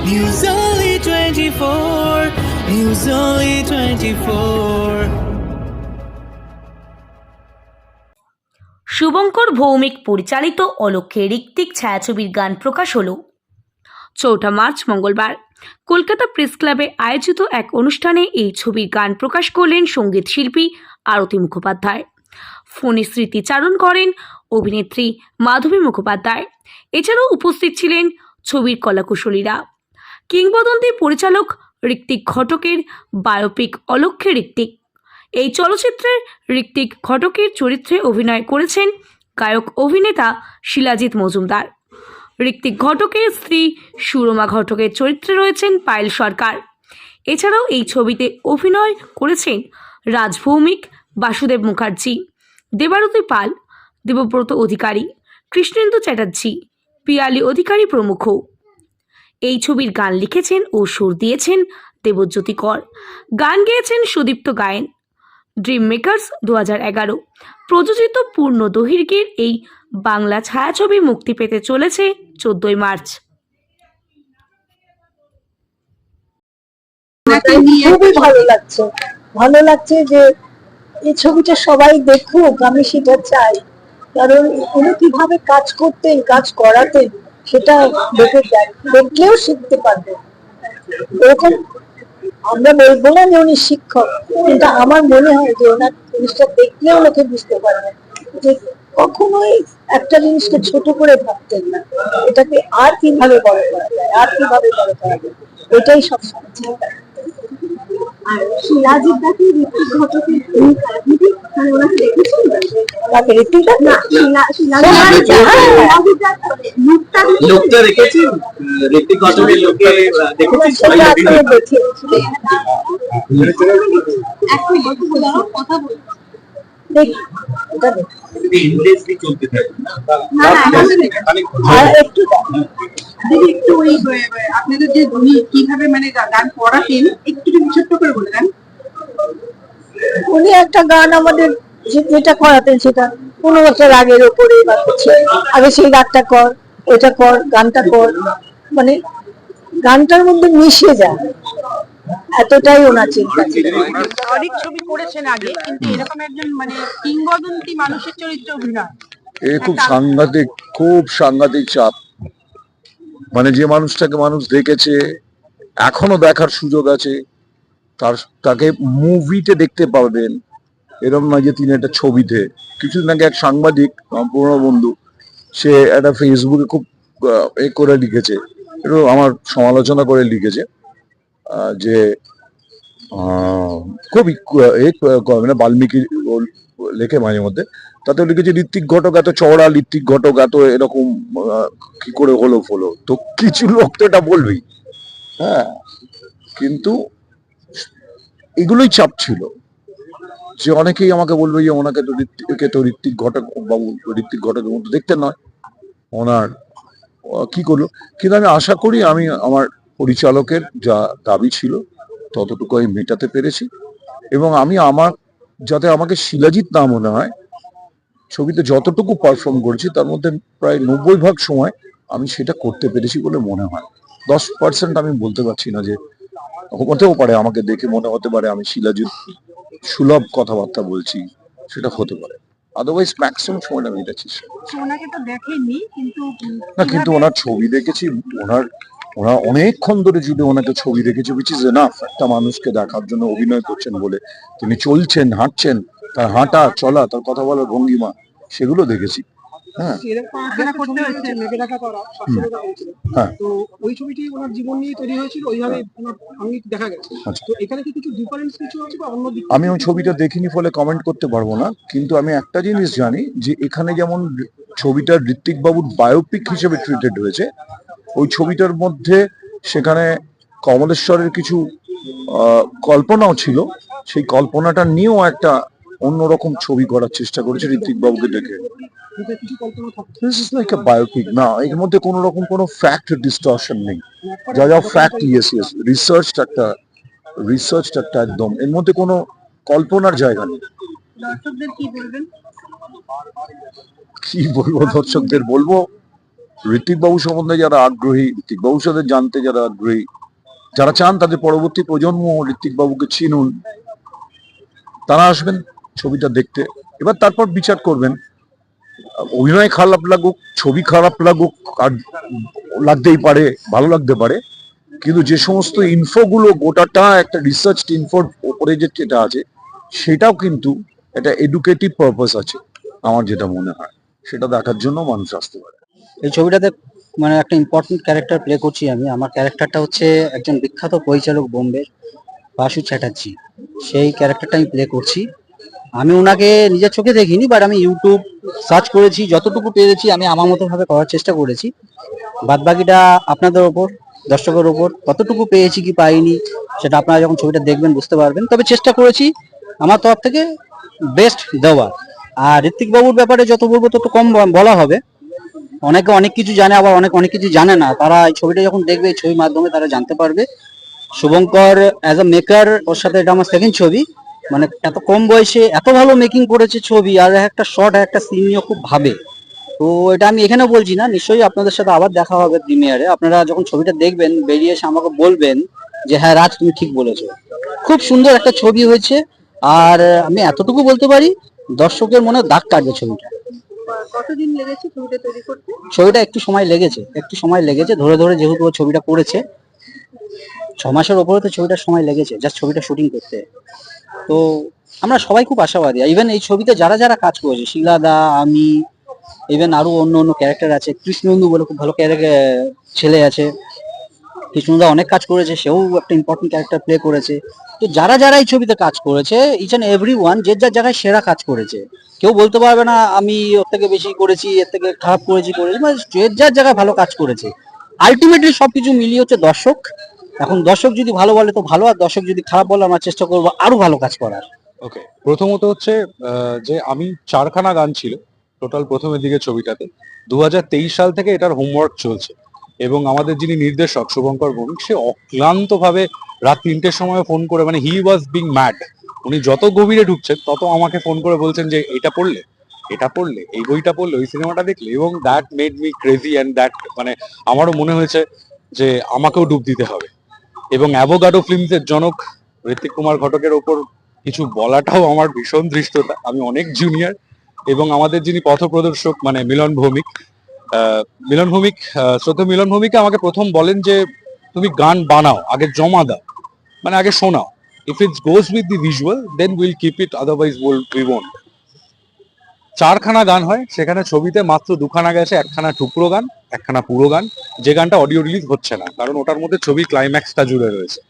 News Only 24. News Only 24. Shubhankar Bhowmik পরিচালিত অলক্ষ্যে ঋত্বিক ছায়াছবির গান প্রকাশ হলো। চৌঠা মার্চ মঙ্গলবার। কলকাতা প্রেস ক্লাবে আয়োজিত এক অনুষ্ঠানে এই ছবির গান প্রকাশ করলেন সংগীত শিল্পী আরতি মুখোপাধ্যায়। ফোনে স্মৃতিচারণ করেন অভিনেত্রী মাধবী মুখোপাধ্যায়। এছাড়াও উপস্থিত ছিলেন ছবির কলাকুশলীরা। কিংবদন্তি পরিচালক ঋত্বিক ঘটকের বায়োপিক অলক্ষ্যে ঋত্বিক। এই চলচ্চিত্রের ঋত্বিক ঘটকের চরিত্রে অভিনয় করেছেন গায়ক অভিনেতা শিলাজিৎ মজুমদার। ঋত্বিক ঘটকের স্ত্রী সুরমা ঘটকের চরিত্রে রয়েছেন পায়েল সরকার। এছাড়াও এই ছবিতে অভিনয় করেছেন রাজভৌমিক বাসুদেব মুখার্জি, দেবারতী পাল, দেবব্রত অধিকারী, কৃষ্ণেন্দু চ্যাটার্জি, পিয়ালি অধিকারী প্রমুখ। এই ছবির গান লিখেছেন ও সুর দিয়েছেন দেবজ্যোতি কর। গান গেয়েছেন সুদীপ্ত গায়েন। ড্রিম মেকার্স দু এগারো। প্রযোজিত পূর্ণ দৈর্ঘ্যের এই বাংলা ছায়াছবি মুক্তি পেতে চলেছে চোদ্দই মার্চ। খুবই ভালো লাগছে। ভালো লাগছে যে এই ছবিটা সবাই দেখুক আমি সেটা চাই। কারণ উনি কীভাবে কাজ করতেন কাজ করাতেন সেটা দেখে দেখলেও শিখতে পারবে। এরকম আমরা বলব না যে উনি শিক্ষক, কিন্তু আমার মনে হয় যে ওনার জিনিসটা দেখলেও লোকে বুঝতে পারবে যে কখনোই একটা জিনিসকে ছোট করে ভাবতেন না। এটাকে আর কীভাবে বড় করা যায়, আর কীভাবে বড় করা যায়, এটাই সবসময় চিন্তা। আর শিলাজিৎ দাকে ঋত্বিক ঘটকের ভূমিকা দিদি মানে ওনাকে দেখেছেন তাকে ঋত্বিক না শিলা শিলাজিৎ লুকটা লোকটা রেখেছি ঋতিক ঘটকের লোকে দেখেছি সবাই সেটা আসলে দেখেছি কথা বল দেখি এটা দেখি যদি endlessly চলতে থাকে না, না, না, আসলে অনেক আর একটু একটু ওই আপনাদের যে উনি কীভাবে মানে গান পড়াতেন একটু ছোট্ট করে বলে দেন। উনি একটা গান আমাদের যে- যেটা করাতেন সেটা কোনো একটা রাগের ওপরে বা আগে সেই রাগটা কর এটা কর গানটা কর। মানে গানটার মধ্যে মিশে যায়। এতটাই ওনার চিন্তা। ছিল অনেক ছবি করেছেন আগে কিন্তু এরকম একজন মানে কিংবদন্তি মানুষের চরিত্রে অভিনয়। এ খুব সাংঘাতিক খুব সাংঘাতিক চাপ। মানে যে মানুষটাকে মানুষ দেখেছে এখনও দেখার সুযোগ আছে তার তাকে মুভিতে দেখতে পাবেন এরকম নয় যে তিনি একটা ছবিতে। কিছুদিন আগে এক সাংবাদিক পুরনো বন্ধু সে একটা ফেসবুকে খুব এ করে লিখেছে। আমার সমালোচনা করে লিখেছে। যে কবি মানে বাল্মীকি লেখে মাঝে মধ্যে, তাতে লিখেছে ঋত্বিক ঘটক, এত চওড়া ঋত্বিক ঘটক, এত এরকম কি করে হলো ফলো? তো কিছু লোক তো এটা বলবেই। হ্যাঁ কিন্তু এগুলোই চাপ ছিল। যে অনেকেই আমাকে বলবে যে ওনাকে তো ঋত্বিকে তো ঋত্বিক ঘটক বাবু, ঋত্বিক ঘটকের মতো দেখতে নয়। ওনার কি করল? কিন্তু আমি আশা করি আমি আমার পরিচালকের যা দাবি ছিল ততটুকু আমি মেটাতে পেরেছি। এবং আমি আমার যাতে আমাকে শিলাজিৎ না মনে হয় ছবিতে যতটুকু পারফর্ম করেছি তার মধ্যে প্রায় নব্বই ভাগ সময় আমি সেটা করতে পেরেছি বলে মনে হয়। দশ পার্সেন্ট আমি বলতে পারছি না যে হতেও পারে আমাকে দেখে মনে হতে পারে আমি শিলাজিৎ সুলভ কথাবার্তা বলছি সেটা হতে পারে। আদারওয়াইজ ম্যাক্সিমাম সময়টা আমি এটা চেষ্টা না কিন্তু ওনার ছবি দেখেছি ওনার ওনার অনেকক্ষণ ধরে জুড়ে ওনাকে ছবি দেখেছি উইচ ইজ এনাফ একটা মানুষকে দেখার জন্য অভিনয় করছেন বলে। তিনি চলছেন হাঁটছেন তার হাঁটা চলা তার কথা বলার ভঙ্গিমা সেগুলো দেখেছি। হ্যাঁ। হ্যাঁ। তো ওই ছবিটি ওনার জীবন নিয়ে তৈরি হয়েছিল ওইভাবে আমি দেখা গেছে। আচ্ছা। তো এখানে কি কিছু ডিফারেন্স কিছু আছে বা অন্য আমি ওই ছবিটা দেখিনি ফলে কমেন্ট করতে পারব না কিন্তু আমি একটা জিনিস জানি যে এখানে যেমন ছবিটা ঋত্বিক বাবুর বায়োপিক হিসেবে ট্রিটেড হয়েছে ওই ছবিটার মধ্যে সেখানে কমলেশ্বরের কিছু কল্পনাও ছিল। সেই কল্পনাটা নিয়েও একটা অন্যরকম ছবি করার চেষ্টা করেছে ঋত্বিক বাবুকে দেখে। This is like a biopic না এর মধ্যে কোনো রকম কোনো ফ্যাক্ট ডিস্টর্শন নেই। যা যা ফ্যাক্ট ইয়েস ইয়েস রিসার্চ একটা রিসার্চ একটা একদম। এর মধ্যে কোনো কল্পনার জায়গা নেই। দর্শকদের কি বলবেন? কি বলব দর্শকদের বলব? ঋত্বিক বাবু সম্বন্ধে যারা আগ্রহী ঋত্বিক বাবুর সাথে জানতে যারা আগ্রহী, যারা চান তাদের পরবর্তী প্রজন্ম ঋত্বিক বাবুকে চিনুন। তারা আসবেন ছবিটা দেখতে। এবার তারপর বিচার করবেন। অভিনয় খারাপ লাগুক, ছবি খারাপ লাগুক, আর লাগতেই পারে, ভালো লাগতে পারে। কিন্তু যে সমস্ত ইনফোগুলো গোটাটা একটা রিসার্চ ইনফোর ওপরে যে যেটা আছে, সেটাও কিন্তু একটা এডুকেটিভ পারপাস আছে, আমার যেটা মনে হয়। সেটা দেখার জন্য মানুষ আসতে পারে। এই ছবিটাতে মানে একটা ইম্পর্টেন্ট ক্যারেক্টার প্লে করছি আমি। আমার ক্যারেক্টারটা হচ্ছে একজন বিখ্যাত পরিচালক বোম্বের বাসু চ্যাটার্জি। সেই ক্যারেক্টারটা আমি প্লে করছি। আমি ওনাকে নিজের চোখে দেখিনি বাট আমি ইউটিউব সার্চ করেছি, যতটুকু পেরেছি, আমি আমার মতো ভাবে করার চেষ্টা করেছি। বাদ বাকিটা আপনাদের ওপর, দর্শকের ওপর কতটুকু পেয়েছি কি পাইনি, সেটা আপনারা যখন ছবিটা দেখবেন বুঝতে পারবেন। তবে চেষ্টা করেছি আমার তরফ থেকে বেস্ট দেওয়ার। আর ঋত্বিক বাবুর ব্যাপারে যত বলব, তত কম বলা হবে। অনেকে অনেক কিছু জানে, আবার অনেক অনেক কিছু জানে না। তারা এই ছবিটা যখন দেখবে ছবির মাধ্যমে তারা জানতে পারবে। শুভঙ্কর অ্যাজ আ মেকার ওর সাথে এটা আমার সেকেন্ড ছবি। মানে এত কম বয়সে এত ভালো মেকিং করেছে ছবি, আর একটা শর্ট একটা সিনও খুব ভাবে। তো এটা আমি এখানে বলছি না, নিশ্চয়ই আপনাদের সাথে আবার দেখা হবে প্রিমিয়ারে আপনারা যখন ছবিটা দেখবেন, বেরিয়ে এসে আমাকে বলবেন যে হ্যাঁ রাজ, তুমি ঠিক বলেছ। খুব সুন্দর একটা ছবি হয়েছে, আর আমি এতটুকু বলতে পারি, দর্শকের মনে দাগ কাটবে ছবিটা। কতদিন লেগেছে ছবিটা তৈরি করতে? ছবিটা একটু সময় লেগেছে, একটু সময় লেগেছে। ধরে ধরে যেহেতু ও ছবিটা করেছে ছ মাসের ওপরে তো ছবিটা সময় লেগেছে জাস্ট ছবিটা শুটিং করতে। তো আমরা সবাই খুব আশাবাদী। ইভেন এই ছবিতে যারা যারা কাজ করেছে শিলাদা আমি ইভেন আরও অন্য অন্য ক্যারেক্টার আছে কৃষ্ণেন্দু বলে খুব ভালো ক্যারেক্টার ছেলে আছে। কৃষ্ণদা অনেক কাজ করেছে, সেও একটা ইম্পর্টেন্ট ক্যারেক্টার প্লে করেছে। তো যারা যারা এই ছবিতে কাজ করেছে ইচ অ্যান্ড এভরি ওয়ান যে যার জায়গায় সেরা কাজ করেছে, কেউ বলতে পারবে না, আমি ওর থেকে বেশি করেছি, এর থেকে খারাপ করেছি করেছি মানে যে যার জায়গায় ভালো কাজ করেছে। আলটিমেটলি সবকিছু মিলিয়ে হচ্ছে দর্শক। এখন দর্শক যদি ভালো বলে, তো ভালো, আর দর্শক যদি খারাপ বলে, আমরা চেষ্টা করব আরও ভালো কাজ করার। ওকে প্রথমত হচ্ছে যে আমি চারখানা গান ছিল টোটাল প্রথমের দিকে ছবিটাতে। দু হাজার তেইশ সাল থেকে এটার হোমওয়ার্ক চলছে। এবং আমাদের যিনি নির্দেশক শুভঙ্কর ভৌমিক, সে অক্লান্ত ভাবে রাত তিনটের সময় ফোন করে মানে হি ওয়াজ বিং ম্যাড উনি যত গভীরে ঢুকছেন, তত আমাকে ফোন করে বলছেন যে, এটা পড়লে এটা পড়লে, এই বইটা পড়লে, ওই সিনেমাটা দেখলে। এবং that made me crazy and that মানে আমারও মনে হয়েছে যে, আমাকেও ডুব দিতে হবে। এবং অ্যাভোগাডো ফিল্মসের জনক ঋত্বিক কুমার ঘটকের ওপর কিছু বলাটাও আমার ভীষণ ধৃষ্টতা। আমি অনেক জুনিয়র এবং আমাদের যিনি পথপ্রদর্শক মানে মিলন ভৌমিক মিলন ভৌমিক শ্রদ্ধেয় মিলন ভৌমিক আমাকে প্রথম বলেন যে তুমি গান বানাও, আগে জমা দাও মানে আগে শোনাও। If it's goes with the visual then will keep it otherwise will we won't চারখানা গান হয়, সেখানে ছবিতে মাত্র দুখানা গেছে, একখানা টুকরো গান, একখানা পুরো গান। যে গানটা অডিও রিলিজ হচ্ছে না, কারণ ওটার মধ্যে ছবি ক্লাইম্যাক্সটা জুড়ে রয়েছে।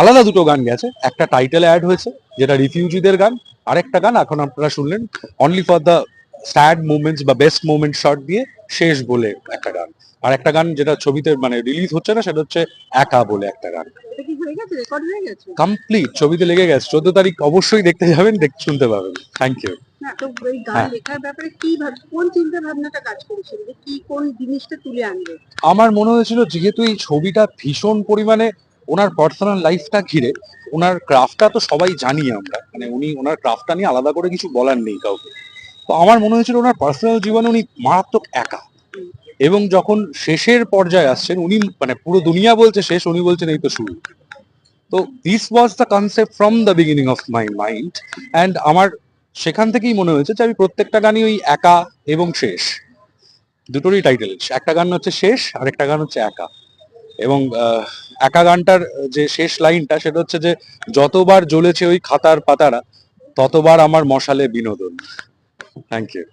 আলাদা দুটো গান গেছে, একটা টাইটেলে অ্যাড হয়েছে, যেটা রিফিউজিদের গান, আরেকটা গান এখন আপনারা শুনলেন only for the sad movements বা বেস্ট মুভমেন্ট শট দিয়ে শেষ বলে একটা গান। আর একটা গান যেটা ছবিতে মানে রিলিজ হচ্ছে না সেটা হচ্ছে একা বলে একটা গান। কমপ্লিট ছবিতে লেগে গেছে। চোদ্দ তারিখ অবশ্যই দেখতে যাবেন দেখ- শুনতে পাবেন। থ্যাংক ইউ আমার মনে হয়েছিল যেহেতু এই ছবিটা ভীষণ পরিমাণে ওনার পার্সোনাল লাইফটা ঘিরে ওনার ক্রাফটটা তো সবাই জানি আমরা। মানে উনি ওনার ক্রাফটটা নিয়ে আলাদা করে কিছু বলার নেই কাউকে। তো আমার মনে হয়েছিল ওনার পার্সোনাল জীবনে উনি মারাত্মক একা। এবং যখন শেষের পর্যায়ে আসছেন, উনি মানে পুরো দুনিয়া বলছে শেষ, উনি বলছেন এই তো শুরু। তো this was the concept from the beginning of my mind and আমার সেখান থেকেই মনে হয়েছে যে আমি প্রত্যেকটা গানই ওই একা এবং শেষ। দুটোরই টাইটেল একটা গান হচ্ছে শেষ আর একটা গান হচ্ছে একা। এবং একা গানটার যে শেষ লাইনটা সেটা হচ্ছে যে যতবার জ্বলেছে ওই খাতার পাতারা, ততবার আমার মশালে বিনোদন। Thank you